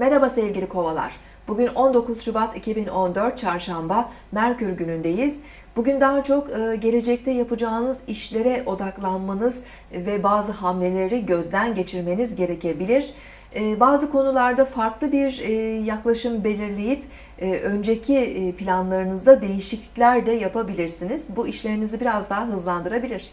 Merhaba sevgili kovalar. Bugün 19 Şubat 2014 Çarşamba Merkür günündeyiz. Bugün daha çok e, gelecekte yapacağınız işlere odaklanmanız ve bazı hamleleri gözden geçirmeniz gerekebilir. E, Bazı konularda farklı bir e, yaklaşım belirleyip önceki planlarınızda değişiklikler de yapabilirsiniz. Bu işlerinizi biraz daha hızlandırabilir.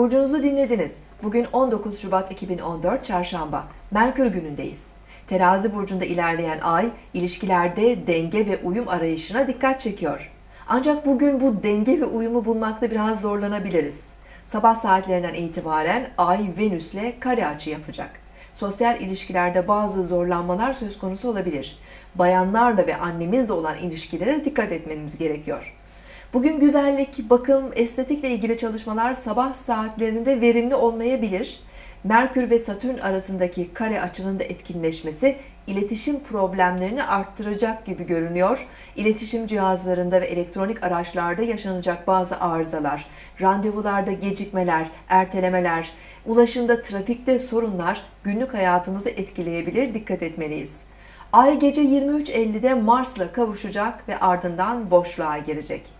Burcunuzu dinlediniz. Bugün 19 Şubat 2014 Çarşamba. Merkür günündeyiz. Terazi burcunda ilerleyen ay ilişkilerde denge ve uyum arayışına dikkat çekiyor. Ancak bugün bu denge ve uyumu bulmakta biraz zorlanabiliriz. Sabah saatlerinden itibaren ay Venüs'le kare açı yapacak. Sosyal ilişkilerde bazı zorlanmalar söz konusu olabilir. Bayanlarla ve annemizle olan ilişkilere dikkat etmemiz gerekiyor. Bugün güzellik, bakım, estetikle ilgili çalışmalar sabah saatlerinde verimli olmayabilir. Merkür ve Satürn arasındaki kare açının da etkinleşmesi iletişim problemlerini arttıracak gibi görünüyor. İletişim cihazlarında ve elektronik araçlarda yaşanacak bazı arızalar, randevularda gecikmeler, ertelemeler, ulaşımda trafikte sorunlar günlük hayatımızı etkileyebilir. Dikkat etmeliyiz. Ay gece 23.50'de Mars'la kavuşacak ve ardından boşluğa girecek.